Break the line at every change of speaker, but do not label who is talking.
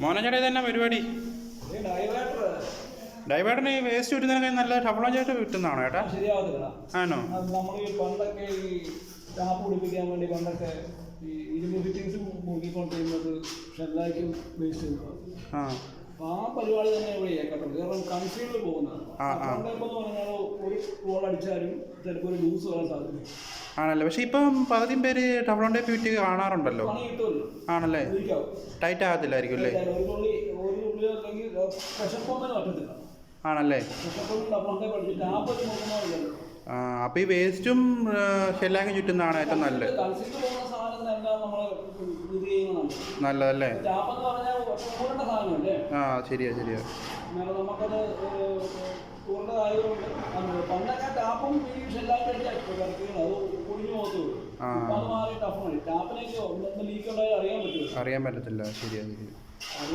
മോനെ തന്നെ പരിപാടി. ഡൈവേർഡിന് ഈ വേസ്റ്റ് കിട്ടുന്നതിനൊക്കെ നല്ല ടഫളം ചേട്ട് കിട്ടുന്നതാണോ ചേട്ടാ ആണോ?
നമ്മൾ ഈ പണ്ടൊക്കെ ഈ ടാപ്പ് പിടിപ്പിക്കാൻ വേണ്ടി പണ്ടൊക്കെ ഈ ഇരുമ്പ് ഫിറ്റിങ്സ് വേസ്റ്റ്
ആ.
ആ പരിപാടി തന്നെ ഇവിടെ ഏക്കട്ടുള്ളൂ കാരണം കൺസീലിൽ പോകുന്നതാണ്. ഗോൾ അടിച്ചാലും ചിലപ്പോൾ ഒരു ലൂസ് വരാൻ സാധ്യത
ആണല്ലേ? പക്ഷെ ഇപ്പം പകുതിയും പേര് ടവറോണ്ടെ വിറ്റ് കാണാറുണ്ടല്ലോ. ആണല്ലേ? ടൈറ്റ് ആകത്തില്ലായിരിക്കും അല്ലേ? ആണല്ലേ? അപ്പൊ ഈ വേസ്റ്റും ഷെല്ലാക്കി ചുറ്റുന്നതാണ് ഏറ്റവും നല്ലത്. നല്ലതല്ലേ? ആ ശരിയാ ശരിയാ.
നമുക്കത് അറിയാൻ പറ്റുമോ
അറിയാൻ പറ്റത്തില്ല. ശരിയാ ശരിയാ.